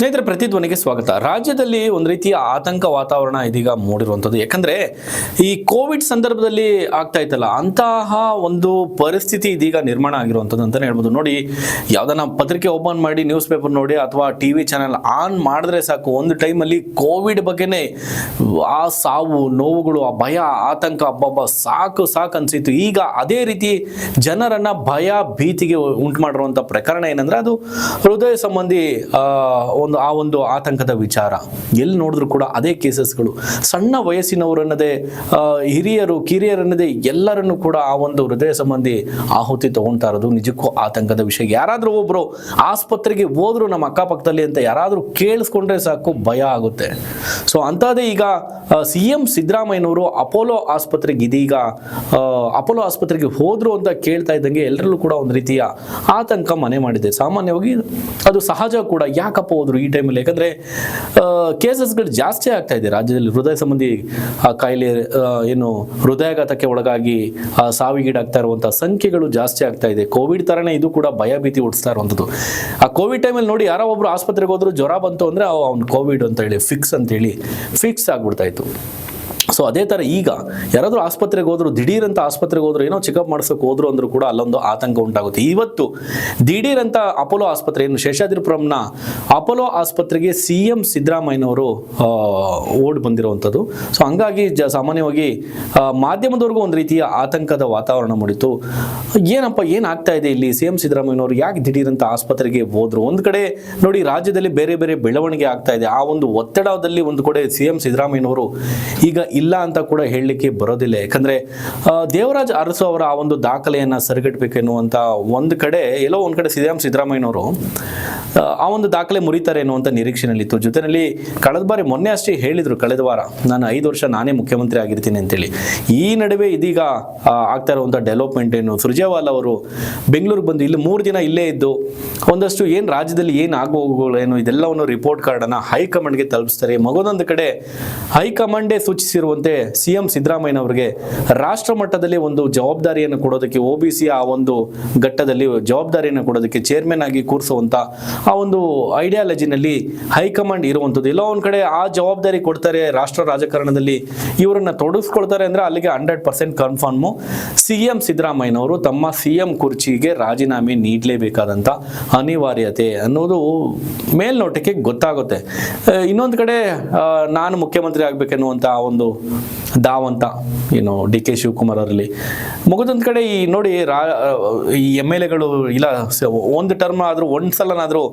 ಸ್ನೇಹಿತರೆ ಪ್ರತಿಧ್ವನಿಗೆ ಸ್ವಾಗತ. ರಾಜ್ಯದಲ್ಲಿ ಒಂದು ರೀತಿಯ ಆತಂಕ ವಾತಾವರಣ ಇದೀಗ ಮೂಡಿರುವಂಥದ್ದು. ಯಾಕಂದ್ರೆ ಈ ಕೋವಿಡ್ ಸಂದರ್ಭದಲ್ಲಿ ಆಗ್ತಾ ಇತ್ತಲ್ಲ ಅಂತಹ ಒಂದು ಪರಿಸ್ಥಿತಿ ಇದೀಗ ನಿರ್ಮಾಣ ಆಗಿರುವಂಥದ್ದು ಅಂತಲೇ ಹೇಳ್ಬೋದು. ನೋಡಿ ಯಾವ್ದಾನ ಪತ್ರಿಕೆ ಓಪನ್ ಮಾಡಿ ನ್ಯೂಸ್ ಪೇಪರ್ ನೋಡಿ ಅಥವಾ ಟಿ ವಿ ಚಾನೆಲ್ ಆನ್ ಮಾಡಿದ್ರೆ ಸಾಕು ಒಂದು ಟೈಮಲ್ಲಿ ಕೋವಿಡ್ ಬಗ್ಗೆನೇ ಆ ಸಾವು ನೋವುಗಳು ಆ ಭಯ ಆತಂಕ ಅಬ್ಬಬ್ಬ ಸಾಕು ಸಾಕು ಅನಿಸಿತ್ತು. ಈಗ ಅದೇ ರೀತಿ ಜನರನ್ನ ಭಯ ಭೀತಿಗೆ ಉಂಟು ಮಾಡಿರುವಂಥ ಪ್ರಕರಣ ಏನಂದ್ರೆ ಅದು ಹೃದಯ ಸಂಬಂಧಿ ಆ, ಒಂದು, ಆ ಒಂದು ಆತಂಕದ ವಿಚಾರ. ಎಲ್ಲಿ ನೋಡಿದ್ರು ಕೂಡ ಅದೇ ಕೇಸಸ್ಗಳು. ಸಣ್ಣ ವಯಸ್ಸಿನವರನ್ನದೇ ಹಿರಿಯರು, ಕಿರಿಯರನ್ನದೇ ಎಲ್ಲರನ್ನು ಕೂಡ ಆ ಒಂದು ಹೃದಯ ಸಂಬಂಧಿ ಆಹುತಿ ತಗೊಳ್ತಾ ಇರೋದು ನಿಜಕ್ಕೂ ಆತಂಕದ ವಿಷಯ. ಯಾರಾದರೂ ಒಬ್ರು ಆಸ್ಪತ್ರೆಗೆ ಹೋದ್ರು ನಮ್ಮ ಅಕ್ಕಪಕ್ಕದಲ್ಲಿ ಅಂತ ಯಾರಾದರೂ ಕೇಳಿಸ್ಕೊಂಡ್ರೆ ಸಾಕು ಭಯ ಆಗುತ್ತೆ. ಸೊ ಅಂಥದ್ದೇ ಈಗ ಸಿ ಎಂ ಸಿದ್ದರಾಮಯ್ಯನವರು ಅಪೋಲೋ ಆಸ್ಪತ್ರೆಗೆ ಇದೀಗ ಅಪೋಲೋ ಆಸ್ಪತ್ರೆಗೆ ಹೋದ್ರು ಅಂತ ಕೇಳ್ತಾ ಇದ್ದಂಗೆ ಎಲ್ಲರಲ್ಲೂ ಕೂಡ ಒಂದು ರೀತಿಯ ಆತಂಕ ಮನೆ ಮಾಡಿದೆ. ಸಾಮಾನ್ಯವಾಗಿ ಅದು ಸಹಜ ಕೂಡ. ಯಾಕಪ್ಪ ಹೋದ್ರು? ಈ ಟೈಮಲ್ಲಿ ಯಾಕಂದರೆ ಕೇಸಸ್ಗಳು ಜಾಸ್ತಿ ಆಗ್ತಾ ಇದೆ ರಾಜ್ಯದಲ್ಲಿ. ಹೃದಯ ಸಂಬಂಧಿ ಆ, ಕಾಯಿಲೆ ಏನು ಹೃದಯಾಘಾತಕ್ಕೆ ಒಳಗಾಗಿ ಸಾವಿಗೀಡಾಗ್ತಾ ಇರುವಂಥ ಸಂಖ್ಯೆಗಳು ಜಾಸ್ತಿ ಆಗ್ತಾ ಇದೆ. ಕೋವಿಡ್ ಥರನೇ ಇದು ಕೂಡ ಭಯಭೀತಿ ಇರುವಂಥದ್ದು ಆ ಕೋವಿಡ್ ಟೈಮಲ್ಲಿ ನೋಡಿ ಯಾರೋ ಒಬ್ಬರು ಆಸ್ಪತ್ರೆಗೆ ಹೋದ್ರು ಜ್ವರ ಬಂತು ಅಂದರೆ ಅವ್ನು ಕೋವಿಡ್ ಅಂತ ಹೇಳಿ ಫಿಕ್ಸ್ ಅಂತೇಳಿ ಫಿಕ್ಸ್ ಆಗಿಬಿಡ್ತಾಯಿತ್ತು ಸೊ ಅದೇ ಥರ ಈಗ ಯಾರಾದರೂ ಆಸ್ಪತ್ರೆಗೆ ಹೋದ್ರು, ದಿಢೀರಂತ ಆಸ್ಪತ್ರೆಗೆ ಹೋದ್ರು, ಏನೋ ಚೆಕಪ್ ಮಾಡಿಸೋಕೆ ಹೋದ್ರು ಅಂದರೂ ಕೂಡ ಅಲ್ಲೊಂದು ಆತಂಕ ಉಂಟಾಗುತ್ತೆ. ಇವತ್ತು ದಿಢೀರಂತ ಅಪೋಲೋ ಆಸ್ಪತ್ರೆ ಏನು ಶೇಷಾದ್ರಿಪುರಂನ ಅಪೋಲೋ ಆಸ್ಪತ್ರೆಗೆ ಸಿ ಎಂ ಸಿದ್ದರಾಮಯ್ಯನವರು ಓಡಿ ಬಂದಿರುವಂಥದ್ದು. ಸೊ ಹಂಗಾಗಿ ಜ, ಸಾಮಾನ್ಯವಾಗಿ ಮಾಧ್ಯಮದವ್ರಿಗೂ ಒಂದು ರೀತಿಯ ಆತಂಕದ ವಾತಾವರಣ ಮೂಡಿತು ಏನಪ್ಪ ಏನಾಗ್ತಾ ಇದೆ ಇಲ್ಲಿ? ಸಿ ಎಂ ಸಿದ್ದರಾಮಯ್ಯನವರು ಯಾಕೆ ದಿಢೀರಂತ ಆಸ್ಪತ್ರೆಗೆ ಹೋದ್ರು? ಒಂದು ಕಡೆ ನೋಡಿ ರಾಜ್ಯದಲ್ಲಿ ಬೇರೆ ಬೇರೆ ಬೆಳವಣಿಗೆ ಆಗ್ತಾ ಇದೆ. ಆ ಒಂದು ಒತ್ತಡದಲ್ಲಿ ಒಂದು ಕಡೆ ಸಿ ಎಂ ಸಿದ್ದರಾಮಯ್ಯನವರು ಈಗ ಇಲ್ಲ ಅಂತ ಕೂಡ ಹೇಳಲಿಕ್ಕೆ ಬರೋದಿಲ್ಲ. ಯಾಕಂದರೆ ದೇವರಾಜ್ ಅರಸು ಅವರ ಆ ಒಂದು ದಾಖಲೆಯನ್ನ ಸರಿಗಟ್ಟಬೇಕೆನ್ನುವಂಥ ಒಂದು ಕಡೆ ಎಲ್ಲೋ ಒಂದು ಕಡೆ ಸಿದ್ದರಾಮ್ ಸಿದ್ದರಾಮಯ್ಯನವರು ಆ, ಒಂದು ದಾಖಲೆ ಮುರಿತಾರೆ ಎನ್ನುವಂತ ನಿರೀಕ್ಷೆಯಲ್ಲಿತ್ತು ಜೊತೆಯಲ್ಲಿ ಕಳೆದ ಬಾರಿ ಮೊನ್ನೆ ಅಷ್ಟೇ ಹೇಳಿದ್ರು ಕಳೆದ ವಾರ ನಾನು ಐದು ವರ್ಷ ನಾನೇ ಮುಖ್ಯಮಂತ್ರಿ ಆಗಿರ್ತೀನಿ ಅಂತೇಳಿ. ಈ ನಡುವೆ ಇದೀಗ ಆಗ್ತಾ ಇರುವಂಥ ಡೆವಲಪ್ಮೆಂಟ್ ಏನು ಸುರ್ಜೇವಾಲ್ ಅವರು ಬೆಂಗಳೂರಿಗೆ ಬಂದು ಇಲ್ಲಿ ಮೂರು ದಿನ ಇಲ್ಲೇ ಇದ್ದು ಒಂದಷ್ಟು ಏನು ರಾಜ್ಯದಲ್ಲಿ ಏನು ಆಗುವೋಗುಗಳೇನು ಇದೆಲ್ಲವನ್ನು ರಿಪೋರ್ಟ್ ಕಾರ್ಡನ್ನು ಹೈಕಮಾಂಡ್ಗೆ ತಲುಪಿಸ್ತಾರೆ. ಮಗದೊಂದು ಕಡೆ ಹೈಕಮಾಂಡೇ ಸೂಚಿಸಿರುವಂತೆ ಸಿ ಎಂ ಸಿದ್ದರಾಮಯ್ಯನವರಿಗೆ ರಾಷ್ಟ್ರ ಮಟ್ಟದಲ್ಲಿ ಒಂದು ಜವಾಬ್ದಾರಿಯನ್ನು ಕೊಡೋದಕ್ಕೆ ಒ ಬಿ ಸಿ ಆ ಒಂದು ಘಟ್ಟದಲ್ಲಿ ಜವಾಬ್ದಾರಿಯನ್ನು ಕೊಡೋದಕ್ಕೆ ಚೇರ್ಮನ್ ಆಗಿ ಕೂರಿಸುವಂತ ಆ ಒಂದು ಐಡಿಯಾಲಜಿನಲ್ಲಿ ಹೈಕಮಾಂಡ್ ಇರುವಂಥದ್ದು. ಎಲ್ಲೋ ಒಂದು ಕಡೆ ಆ ಜವಾಬ್ದಾರಿ ಕೊಡ್ತಾರೆ ರಾಷ್ಟ್ರ ರಾಜಕಾರಣದಲ್ಲಿ, ಇವರನ್ನ ತೊಡಗಿಸ್ಕೊಳ್ತಾರೆ ಅಂದ್ರೆ ಅಲ್ಲಿಗೆ hundred percent confirm C M ಸಿದ್ದರಾಮಯ್ಯನವರು ತಮ್ಮ ಸಿ ಎಂ ಕುರ್ಚಿಗೆ ರಾಜೀನಾಮೆ ನೀಡಲೇಬೇಕಾದಂಥ ಅನಿವಾರ್ಯತೆ ಅನ್ನೋದು ಮೇಲ್ನೋಟಕ್ಕೆ ಗೊತ್ತಾಗುತ್ತೆ. ಇನ್ನೊಂದು ಕಡೆ ನಾನು ಮುಖ್ಯಮಂತ್ರಿ ಆಗ್ಬೇಕೆನ್ನುವಂಥ ಆ ಒಂದು ದಾವಂತ ಏನು ಡಿ ಕೆ ಶಿವಕುಮಾರ್ ಅವರಲ್ಲಿ. ಮುಗಿದೊಂದು ಕಡೆ ಈ ನೋಡಿ ರಾ, ಈ ಎಂ ಎಲ್ ಎಗಳು ಇಲ್ಲ ಒಂದು ಟರ್ಮ್ ಆದರೂ, ಒಂದು ಸಲನಾದರೂ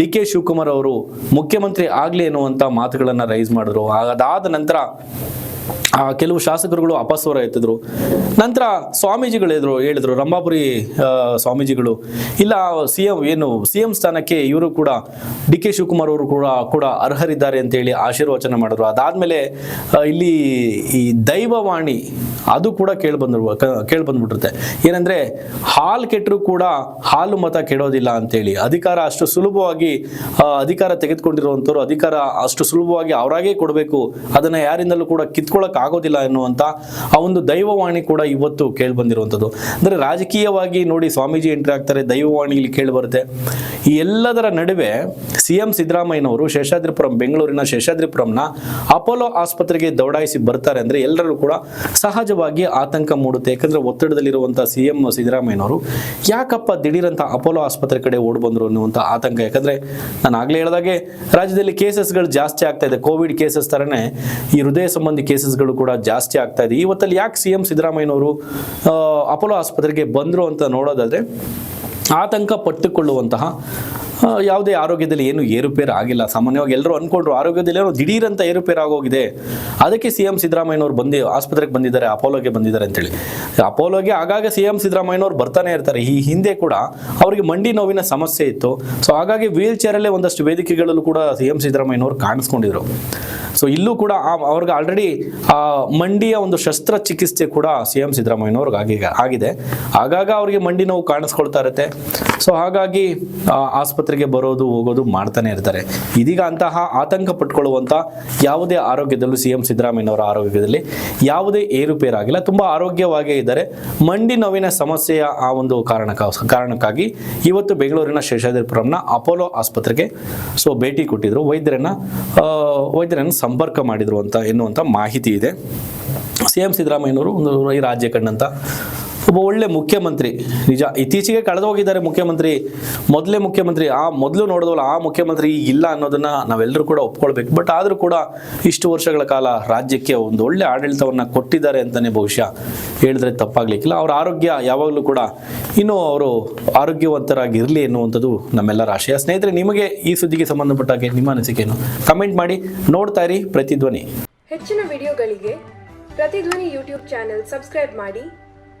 ಡಿ ಕೆ ಶಿವಕುಮಾರ್ ಅವರು ಮುಖ್ಯಮಂತ್ರಿ ಆಗಲಿ ಎನ್ನುವಂಥ ಮಾತುಗಳನ್ನು ರೈಸ್ ಮಾಡಿದ್ರು. ಅದಾದ ನಂತರ ಕೆಲವು ಶಾಸಕರುಗಳು ಅಪಸ್ವರ ಎತ್ತಿದ್ರು. ನಂತರ ಸ್ವಾಮೀಜಿಗಳು ಎದ್ರು ಹೇಳಿದ್ರು ರಂಭಾಪುರಿ ಸ್ವಾಮೀಜಿಗಳು ಇಲ್ಲ ಸಿ ಎಂ ಏನು ಸಿ ಎಂ ಸ್ಥಾನಕ್ಕೆ ಇವರು ಕೂಡ ಡಿ ಕೆ ಶಿವಕುಮಾರ್ ಅವರು ಕೂಡ ಕೂಡ ಅರ್ಹರಿದ್ದಾರೆ ಅಂತೇಳಿ ಆಶೀರ್ವಚನ ಮಾಡಿದ್ರು. ಅದಾದ್ಮೇಲೆ ಆ, ಇಲ್ಲಿ ಈ ದೈವವಾಣಿ ಅದು ಕೂಡ ಕೇಳಿ ಬಂದ್ರು ಕೇಳಿ ಬಂದ್ಬಿಟ್ಟಿರುತ್ತೆ. ಏನಂದ್ರೆ ಹಾಲು ಕೆಟ್ಟರು ಕೂಡ ಹಾಲು ಮತ ಕೆಡೋದಿಲ್ಲ ಅಂತೇಳಿ ಅಧಿಕಾರ ಅಷ್ಟು ಸುಲಭವಾಗಿ ಅಧಿಕಾರ ತೆಗೆದುಕೊಂಡಿರುವಂಥವ್ರು ಅಧಿಕಾರ ಅಷ್ಟು ಸುಲಭವಾಗಿ ಅವರಾಗೇ ಕೊಡಬೇಕು. ಅದನ್ನ ಯಾರಿಂದಲೂ ಕೂಡ ಕಿತ್ಕೊಳ್ಳಕ್ ಆಗೋದಿಲ್ಲ ಎನ್ನುವಂತ ಆ ಒಂದು ದೈವವಾಣಿ ಕೂಡ ಇವತ್ತು ಕೇಳಿ ಬಂದಿರುವಂಥದ್ದು ಅಂದ್ರೆ ರಾಜಕೀಯವಾಗಿ ನೋಡಿ ಸ್ವಾಮೀಜಿ ಎಂಟ್ರಿ ಆಗ್ತಾರೆ ದೈವವಾಣಿ ಇಲ್ಲಿ ಕೇಳಿ ಬರುತ್ತೆ ಈ ಎಲ್ಲದರ ನಡುವೆ ಸಿ ಎಂ ಸಿದ್ದರಾಮಯ್ಯನವರು ಶೇಷಾದ್ರಿಪುರಂ, ಬೆಂಗಳೂರಿನ ಶೇಷಾದ್ರಿಪುರಂನ ಅಪೋಲೋ ಆಸ್ಪತ್ರೆಗೆ ದೌಡಾಯಿಸಿ ಬರ್ತಾರೆ ಅಂದ್ರೆ ಎಲ್ಲರಲ್ಲೂ ಕೂಡ ಸಹಜವಾಗಿ ಆತಂಕ ಮೂಡುತ್ತೆ. ಯಾಕಂದ್ರೆ ಒತ್ತಡದಲ್ಲಿರುವಂಥ ಸಿ ಎಂ ಸಿದ್ದರಾಮಯ್ಯನವರು ಯಾಕಪ್ಪ ದಿಢೀರಂತ ಅಪೋಲೋ ಆಸ್ಪತ್ರೆ ಕಡೆ ಓಡ್ ಬಂದ್ರು ಅನ್ನುವಂಥ ಆತಂಕ. ಯಾಕಂದ್ರೆ ನಾನು ಆಗ್ಲೇ ಹೇಳಿದಾಗೆ ರಾಜ್ಯದಲ್ಲಿ ಕೇಸಸ್ಗಳು ಜಾಸ್ತಿ ಆಗ್ತಾ ಇದೆ. ಕೋವಿಡ್ ಕೇಸಸ್ ತರನೇ ಈ ಹೃದಯ ಸಂಬಂಧಿ ಕೇಸಸ್ಗಳು ಕೂಡ ಜಾಸ್ತಿ ಆಗ್ತಾ ಇದೆ. ಇವತ್ತಲ್ಲಿ ಯಾಕೆ ಸಿ ಎಂ ಸಿದ್ದರಾಮಯ್ಯನವರು ಅಪೋಲೋ ಆಸ್ಪತ್ರೆಗೆ ಬಂದರು ಅಂತ ನೋಡೋದಾದ್ರೆ, ಆತಂಕ ಪಟ್ಟುಕೊಳ್ಳುವಂತಹ ಯಾವುದೇ ಆರೋಗ್ಯದಲ್ಲಿ ಏನು ಏರುಪೇರು ಆಗಿಲ್ಲ. ಸಾಮಾನ್ಯವಾಗಿ ಎಲ್ಲರೂ ಅನ್ಕೊಂಡ್ರು ಆರೋಗ್ಯದಲ್ಲಿ ಏನೋ ದಿಢೀರಂತ ಏರುಪೇರು ಆಗೋಗಿದೆ. ಅದಕ್ಕೆ ಸಿ ಎಂ ಸಿದ್ದರಾಮಯ್ಯನವರು ಬಂದು, ಆಸ್ಪತ್ರೆಗೆ ಬಂದಿದ್ದಾರೆ, ಅಪೋಲೋಗೆ ಬಂದಿದ್ದಾರೆ ಅಂತೇಳಿ. ಅಪೋಲೋಗೆ ಆಗಾಗ ಸಿ ಎಂ ಸಿದ್ದರಾಮಯ್ಯನವರು ಬರ್ತಾನೆ ಇರ್ತಾರೆ. ಈ ಹಿಂದೆ ಕೂಡ ಅವರಿಗೆ ಮಂಡಿ ನೋವಿನ ಸಮಸ್ಯೆ ಇತ್ತು. ಸೊ, ಹಾಗಾಗಿ ವೀಲ್ ಚೇರಲ್ಲೇ ಒಂದಷ್ಟು ವೇದಿಕೆಗಳಲ್ಲೂ ಕೂಡ ಸಿ ಎಂ ಸಿದ್ದರಾಮಯ್ಯನವರು ಕಾಣಿಸ್ಕೊಂಡಿದ್ರು. ಸೊ ಇಲ್ಲೂ ಕೂಡ ಅವ್ರಿಗೆ ಆಲ್ರೆಡಿ ಮಂಡಿಯ ಒಂದು ಶಸ್ತ್ರಚಿಕಿತ್ಸೆ ಕೂಡ ಸಿ ಎಂ ಸಿದ್ದರಾಮಯ್ಯನವ್ರಿಗೆ ಆಗಿ ಆಗಿದೆ. ಆಗಾಗ ಅವರಿಗೆ ಮಂಡಿ ನೋವು ಕಾಣಿಸ್ಕೊಳ್ತಾ ಇರುತ್ತೆ. ಸೊ ಹಾಗಾಗಿ ಆಸ್ಪತ್ರೆಗೆ ಬರೋದು, ಹೋಗೋದು ಮಾಡ್ತಾನೆ ಇರ್ತಾರೆ. ಇದೀಗ ಅಂತಹ ಆತಂಕ ಪಟ್ಕೊಳ್ಳುವಂತ ಯಾವುದೇ ಆರೋಗ್ಯದಲ್ಲೂ ಸಿ ಎಂ ಸಿದ್ದರಾಮಯ್ಯನವರ ಆರೋಗ್ಯದಲ್ಲಿ ಯಾವುದೇ ಏರುಪೇರಾಗಿಲ್ಲ. ತುಂಬಾ ಆರೋಗ್ಯವಾಗೇ ಇದ್ದಾರೆ. ಮಂಡಿ ನೋವಿನ ಸಮಸ್ಯೆಯ ಆ ಒಂದು ಕಾರಣಕ್ಕ ಕಾರಣಕ್ಕಾಗಿ ಇವತ್ತು ಬೆಂಗಳೂರಿನ ಶೇಷಾದ್ರಿಪುರಂನ ಅಪೋಲೋ ಆಸ್ಪತ್ರೆಗೆ, ಸೊ, ಭೇಟಿ ಕೊಟ್ಟಿದ್ರು. ವೈದ್ಯರನ್ನ ವೈದ್ಯರನ್ನು ಸಂಪರ್ಕ ಮಾಡಿದ್ರು ಅಂತ ಎನ್ನುವಂಥ ಮಾಹಿತಿ ಇದೆ. ಸಿ ಎಂ ಸಿದ್ದರಾಮಯ್ಯನವರು ಒಂದು ರಾಜ್ಯ ಕಂಡಂತ ಒಬ್ಬ ಒಳ್ಳೆ ಮುಖ್ಯಮಂತ್ರಿ. ನಿಜ, ಇತ್ತೀಚೆಗೆ ಕಳೆದು ಹೋಗಿದ್ದಾರೆ ಮುಖ್ಯಮಂತ್ರಿ. ಮೊದಲೇ ಮುಖ್ಯಮಂತ್ರಿ, ಆ ಮೊದಲು ನೋಡಿದ್ವಲ್ಲ ಆ ಮುಖ್ಯಮಂತ್ರಿ ಇಲ್ಲ ಅನ್ನೋದನ್ನ ನಾವೆಲ್ಲರೂ ಕೂಡ ಒಪ್ಕೊಳ್ಬೇಕು. ಬಟ್ ಆದರೂ ಕೂಡ ಇಷ್ಟು ವರ್ಷಗಳ ಕಾಲ ರಾಜ್ಯಕ್ಕೆ ಒಂದು ಒಳ್ಳೆ ಆಡಳಿತವನ್ನ ಕೊಟ್ಟಿದ್ದಾರೆ ಅಂತಾನೆ ಬಹುಶಃ ಹೇಳಿದ್ರೆ ತಪ್ಪಾಗ್ಲಿಕ್ಕಿಲ್ಲ. ಅವರ ಆರೋಗ್ಯ ಯಾವಾಗಲೂ ಕೂಡ ಇನ್ನೂ ಅವರು ಆರೋಗ್ಯವಂತರಾಗಿ ಇರಲಿ ಎನ್ನುವಂಥದ್ದು ನಮ್ಮೆಲ್ಲರ ಆಶಯ. ಸ್ನೇಹಿತರೆ, ನಿಮಗೆ ಈ ಸುದ್ದಿಗೆ ಸಂಬಂಧಪಟ್ಟಾಗೆ ನಿಮ್ಮ ಅನಿಸಿಕೆಯನ್ನು ಕಮೆಂಟ್ ಮಾಡಿ. ನೋಡ್ತಾ ಇರಿ ಪ್ರತಿಧ್ವನಿ. ಹೆಚ್ಚಿನ ವಿಡಿಯೋಗಳಿಗೆ ಪ್ರತಿಧ್ವನಿ ಯೂಟ್ಯೂಬ್ ಚಾನೆಲ್ ಸಬ್ಸ್ಕ್ರೈಬ್ ಮಾಡಿ.